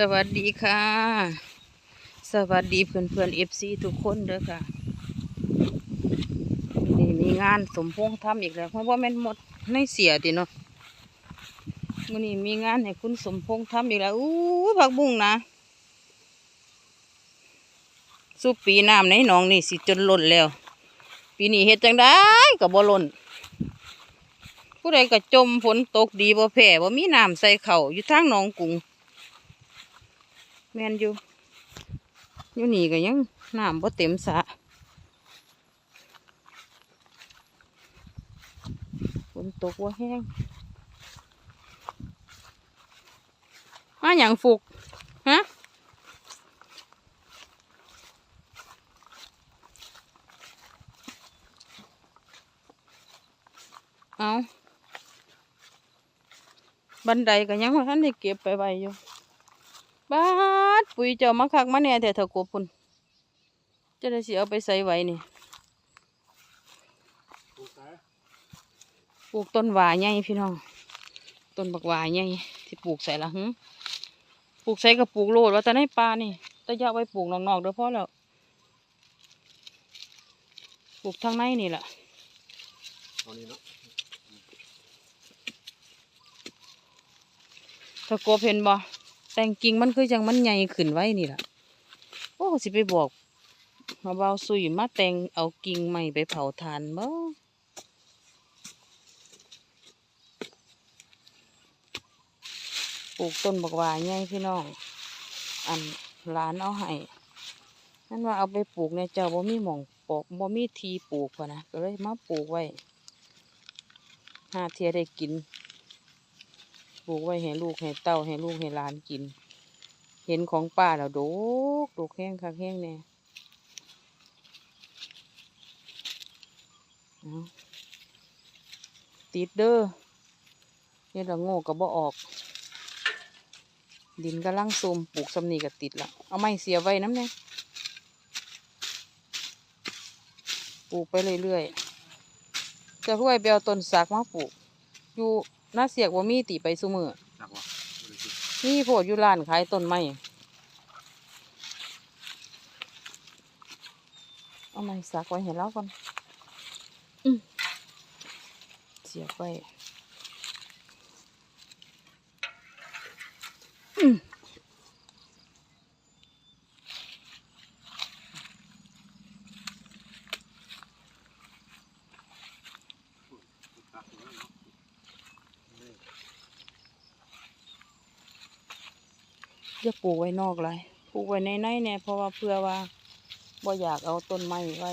สวัสดีค่ะ สวัสดีเพื่อนเพื่อนเอฟซีทุกคนเด้อค่ะนี่มีงานสมพงษ์ทำอีกแล้ว เพราะว่าแม่นหมดในเสียติเนาะวันนี้มีงานให้คุณสมพงษ์ทำอีกแล้วอู้ผักบุ้งนะสู้ปีน้ำในหนองนี่สิจนล้นแล้ว ปีนี้เฮ็ดจังได้ก็บ่ล้นผู้ใดก็จมฝนตกดีบ่แพ้บ่มีน้ำใส่เข่าอยู่ทางหนองกุ้ง แม่นอยู่อยู่นี่ก็ยังน้ำบ่เต็มสระฝนตกว่าแห้งมาอย่างฟุกฮะเอาบันไดก็ยังว่าท่านได้เก็บไปไว้อยู่ บาดปุ๋ยเจ้ามาคักมาแน่แต่เถอะกบพุ่นจะได้สิเอาไปใส่ไว้นี่ปลูกต้นหวายใหญ่พี่น้อง ต้นบักหวายใหญ่ที่ปลูกใส่ละหึปลูกใส่กับปลูกโลดว่าแต่ในป่านี่แต่อยาไว้ปลูกนอกๆเด้อพ่อแล้วปลูกทางในนี่แหละตอนนี้เนาะถ้ากบเห็นบ่ แต่งกิ่งมันคือจังมันใหญ่ขึ้นไว้นี่ล่ะ โอ้สิไปบอกมาเบาสุยมาแต่งเอากิ่งใหม่ไปเผาทานบ่ปลูกต้นบักหวายใหญ่พี่น้อง อันร้านเอาให้นั่นว่าเอาไปปลูกเนี่ยเจ้าบ่มีหม่องปลูกบ่มีทีปลูกพะนะก็เลยมาปลูกไว้หาเทียได้กิน ปลูกไว้ให้ลูกให้เต้าให้ลูกให้หลานกิน เห็นของป้าแล้วโดกโดกแห้งคักแห้งแน่ติดเด้อเฮ็ดละโง่ก็บ่ออก ดินกำลังซุมปลูกสำนีก็ติดละเอาไม้เสียไว้น้ำเนี่ยปลูกไปเรื่อยๆจะห้วยเอาต้นสักมาปลูกอยู่ หน้าเสียกว่ามีติไปซุมือหนักวะบริสุทธิ์นี่โพดอยู่ร้านขายต้นไม้เอาไม้สักไว้เห็นแล้วก่อนอืมเสียบไว้อืม ตัดแล้วเนาะ จะปลูกไว้นอกเลยปลูกไว้ในในเนี่ยเพราะว่าเพื่อว่าบ่อยากเอาต้นไม้ไว้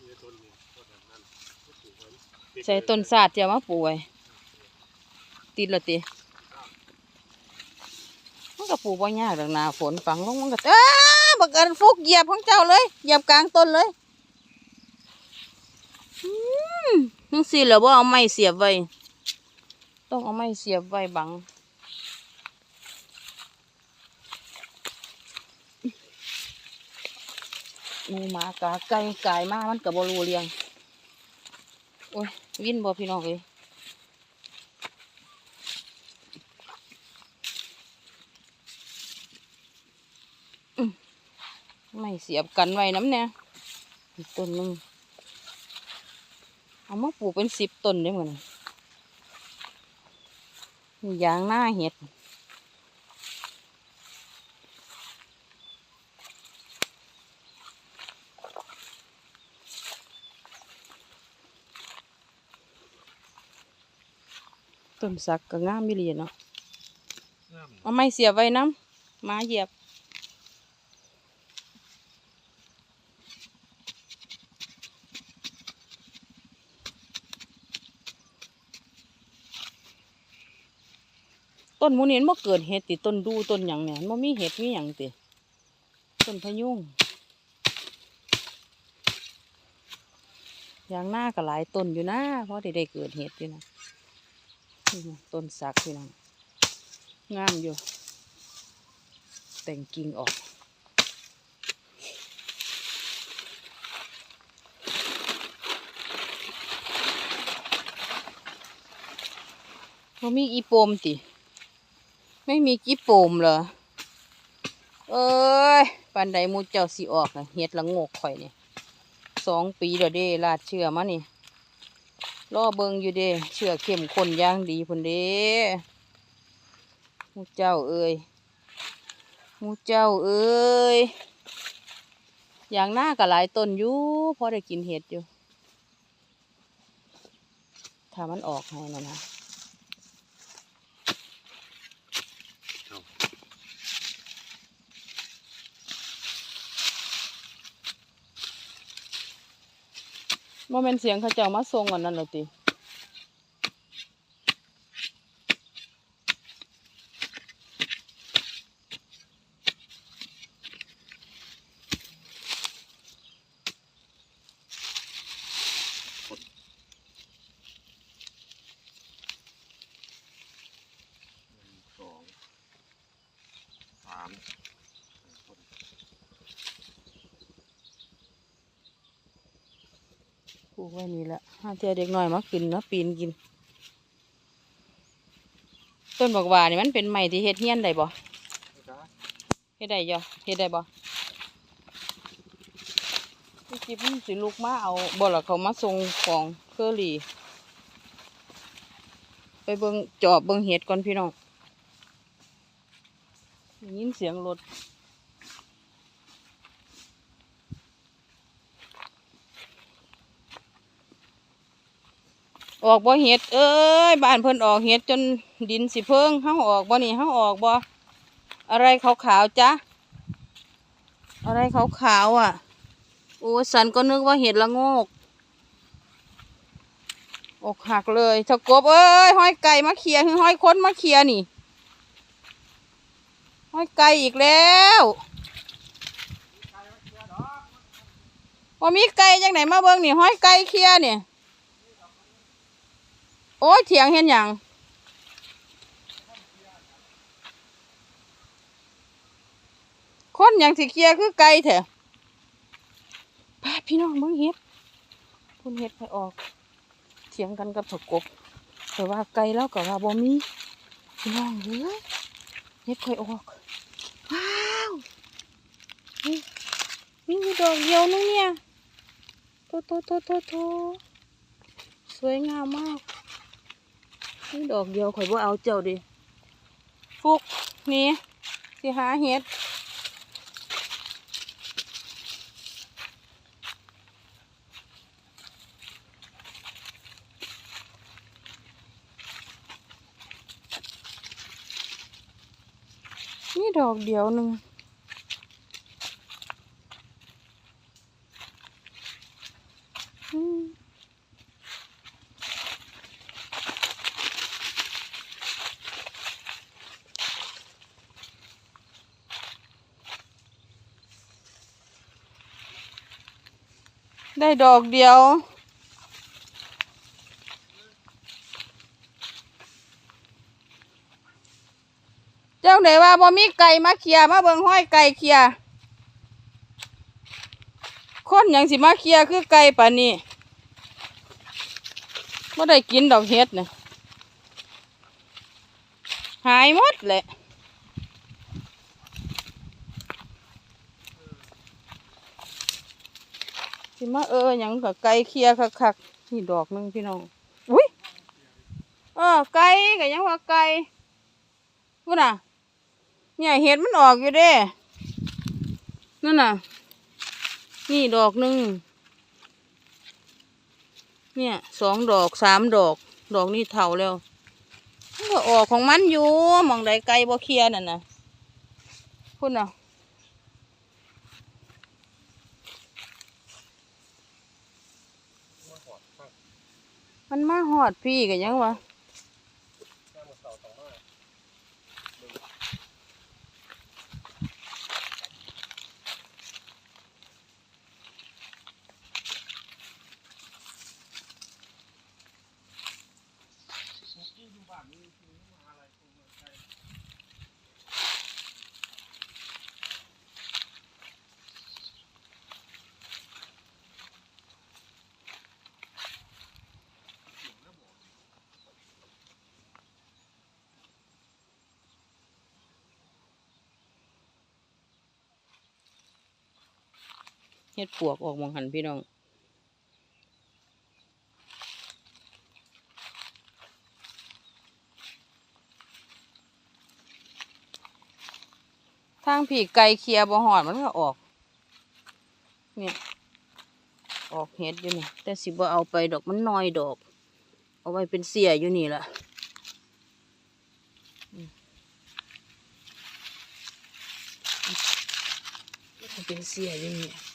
นี่ต้นนี้ต้นนั้นก็ปลูกไว้ติดใส่ต้ามาปลูกไว้ติดละติมันก็ปลูกบ่ยากดอกหนาฝนฝังลงมันก็เอ้าบักเอินฟุกเหยียบของเจ้าเลยเหยียบกลางต้นเลยอืมนังสิเหรอว่าเอาไม้เสียบไว้ ต้องเอาไม้เสียบไว้บังหมูหมากาไก่กายมามันก็บ่รู้เรื่องโอ้ย วินบ่พี่น้องเอ้ยไม่เสียบกันไว้น้ำเนี่ยต้นนึง เอามาปลูกเป็นสิบต้นได้เหมือน ยางหน้าเห็ดต้นสักก็งามมิลีเนาะงามเอาไม้เสียบไว้น้ำหมาเหยียบ ต้นมูนี่มันบ่เกิดเห็ดติต้นดูต้นหยังเนี่ยมันมีเห็ดมีหยังติต้นพยุงอย่างหน้าก็หลายต้นอยู่นะเพราะได้ได้เกิดเห็ดอยู่นะต้นสักพี่น้องงามอยู่ แต่งกิ่งออกบ่มีอีโปมติ ไม่มีกีโปมเหรอ เอ้ยปันใดหมูเจ้าสิออกเฮ็ดละงกข่อยนี่สองปีแล้วเด้ลาดเชื่อมานี่รอเบิงอยู่เด้เชื่อเข้มข้นย่างดีพุ่นเด้หมูเจ้าเอ้ยหมูเจ้าเอ้ยอย่างหน้าก็หลายต้นอยู่พอได้กินเห็ดอยู่ ถ้ามันออกให้นะนะ โมเมนเสียงเขาเจ้ามาทรงก่อนนั่นเหรอติ สองสามคน ปลู กไว้นี่แหละห้าเทียเด็กน้อยมากินเนาะปีนกิน ต้นบอกว่านี่มันเป็นไม้ที่เฮ็ดเฮี้ยนได้บ่เฮ็ดได้ย่อเฮ็ดได้บ่พี่จิ๊บมันสิลูกมาเอาบ่ล่ะเขามาส่งของเคอรี่ไปเบิ่งจอบเบิ่งเห็ดก่อนพี่น้องได้ยินเสียงรถ ออกบ่เห็ด เอ้ยบ้านเพิ่นออกเห็ดจนดินสิเพิ่งเฮาออกบ่นี่เฮาออกบ่อะไรขาวๆจ๊ะอะไรขาวๆอะโอ้ยสันก็นึกว่าเห็ดละโงกอกหักเลยถ้ากบเอ้ยห้อยไก่มาเคียคือห้อยค้นมาเคียนี่ ห้อยไก่อีกแล้วว่ามีไก่จังไหนมาเบิ่งนี่ห้อยไก่เคียร์นี่ย โอ้ยเถียงเห็นหยังคนหยังสิเคียคือไก่แท้าพี่น้องเบิ่งเฮ็ดพุ่นเฮ็ดไปออก เถียงกันกับถกกบแต่ว่าไก่แล้วก็ว่าบ่มีพี่น้องเอ้ยเฮ็ดค่อยออก ว้าวนี่มีดอกเดียวนึงเนี่ยโตโตโตโตโตสวยงามมาก ดอกเดียวข่อยบ่เอาเจ้าดิฟุกนี่สิหาเห็ดนี่ดอกเดียวหนึ่ง ได้ดอกเดียว เจ้าไหนว่าบ่มีไก่มาเคียมาเบิงห้อยไก่เคียคนหยังสิมาเคียคือไก่ป่านนี้บ่ได้กินดอกเห็ดเนะหายหมดแหละสิ มาเออหยังกับไก่เคลียคักๆนี่ดอกหนึงพี่น้องอุ้ยเออไก่ก็ยังว่าไก่พูดน่ะเนี่ยเห็ดมันออกอยู่เด้นั่นน่ะ นี่ดอกหนึ่งเนี่ยสองดอกสามดอก ดอกนี่เท่าแล้วก็ออกของมันอยู่มองใดไกลบ่เคลียนั่นน่ะพุ่นน่ะ มาหอดข้าง มันมาหอดพี่กันยังวะ หน้ามาเสาสองมาอยู่บ้านนี่คือมาอะไรกูมาใกล้ เฮ็ดปวกออกมองหันพี่น้องทางผีไก่เคลียบ่หอดมันก็ออก เนี่ย ออกเฮ็ดอยู่นี่แต่สิบ่เอาไปดอกมันน้อยดอก เอาไว้เป็นเสียอยู่นี่ล่ะเอาเป็นเสียอยู่นี่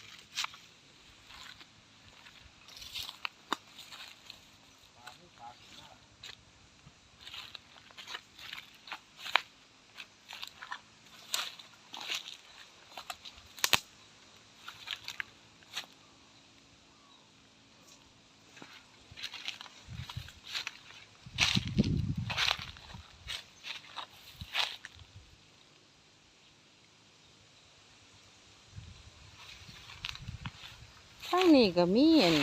งนี้ก็มีอัน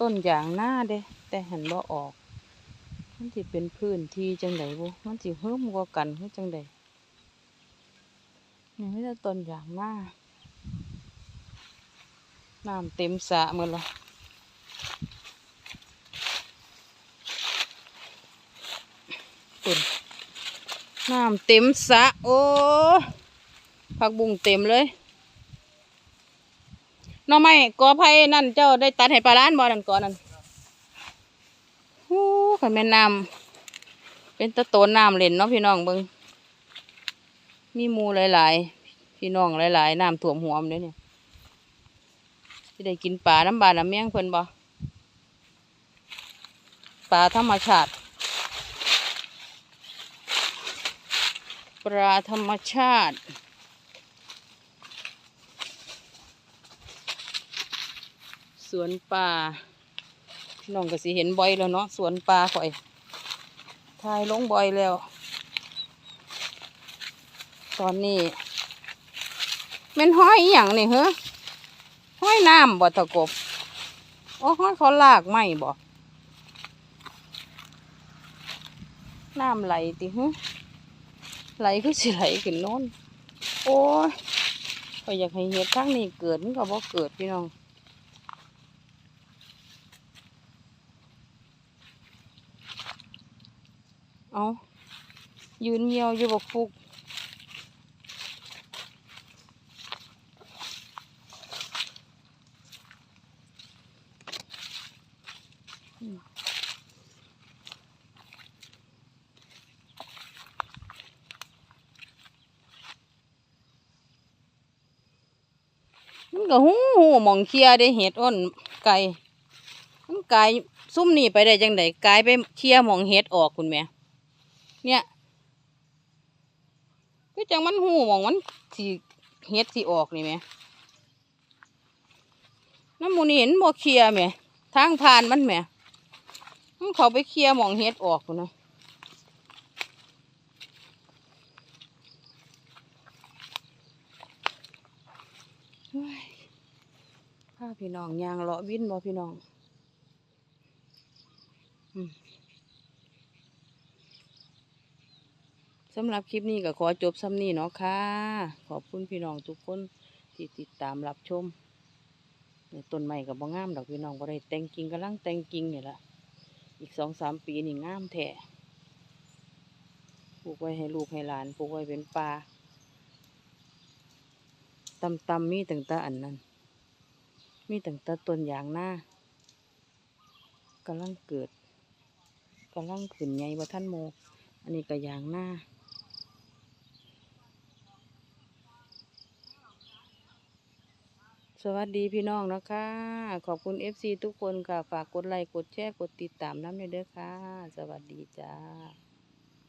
ต้นยางหน้าเด้ แต่หันบ่ออก มันสิเป็นพื้นที่จังไดบ่มันสิเฮิมกว่ากันคือจังไดนี่ไม่ได้ต้นยางหน้าน้ำเต็มสระหมดละเป็นน้ำเต็มสระโอ้ผักบุ้งเต็มเลย น้อไม่กอไผ่นั่นเจ้าได้ตัดให้ปลาล้านบ่อนั่นก่อนนั่นโอ้ขันแม่น้ำเป็นตะโตนน้ำเล่นเนาะพี่น้องเบิงมีมูหลายๆ พี่น้องหลายๆน้ำท่วมหัวมนเด้อเนี่ยสิได้กินปลาน้ำบานน้ำเมี่ยงเพิ่นบ่ปลาธรรมชาติ ปลาธรรมชาติ สวนป่าพี่น้องก็สิเห็นบ่อยแล้วเนาะสวนป่าข่อยทายลงบ่อยแล้ว ตอนนี้แม่นห้อยอย่างนี่เหรอห้อยน้ำบ่ตะกบโอ้ห้อยเขาลากไม่บ่น้ำไหลติฮึไหลคือสิไหลขึ้นโน้นโอ้ยข่อยอยากให้เห็ดข้างนี้เกิดมันก็บ่เกิดพี่น้อง เอายืนเหี่ยวอยู่บกฟุกมันก็หูหูมองเคลียได้เห็ดอ้นไก่มันไก่ซุ่มนี่ไปได้จังไดไก่ไปเคลียมองเห็ดออกคุณแม่ เนี่ยก็จังมันหูมองมันสีเฮ็ดสีออกนี่แหม่น้ำมูนี่เห็นบ่เคลียร์แหม่ทางผ่านมันแหม่มันเขาไปเคลียร์มองเฮ็ดออกนะเฮ้ยพาพี่น้องยางเลาะวินบ่พี่น้อง อืม สำหรับคลิปนี้ก็ขอจบซ้ำนี้เนาะค่ะ ขอบคุณพี่น้องทุกคนที่ติดตามรับชมต้นไม้กับบ่งามดอกพี่น้องบ่ได้แต่งกิ่งกำลังแต่งกิ่งนี่ละอีกสองสามปีนี่งามแท้ปลูกไว้ให้ลูกให้หลานปลูกไว้เป็นป่าตำตำมีตั้งแต่อันนั้น มีตั้งแต่ต้นยางหน้ากำลังเกิดกำลังขึ้นใหญ่บ่ท่านโม อันนี้ก็ยางหน้า สวัสดีพี่น้องนะคะ ขอบคุณ FC ทุกคนค่ะ ฝากกดไลค์กดแชร์กดติดตามน้ำในเด้อค่ะ สวัสดีจ้า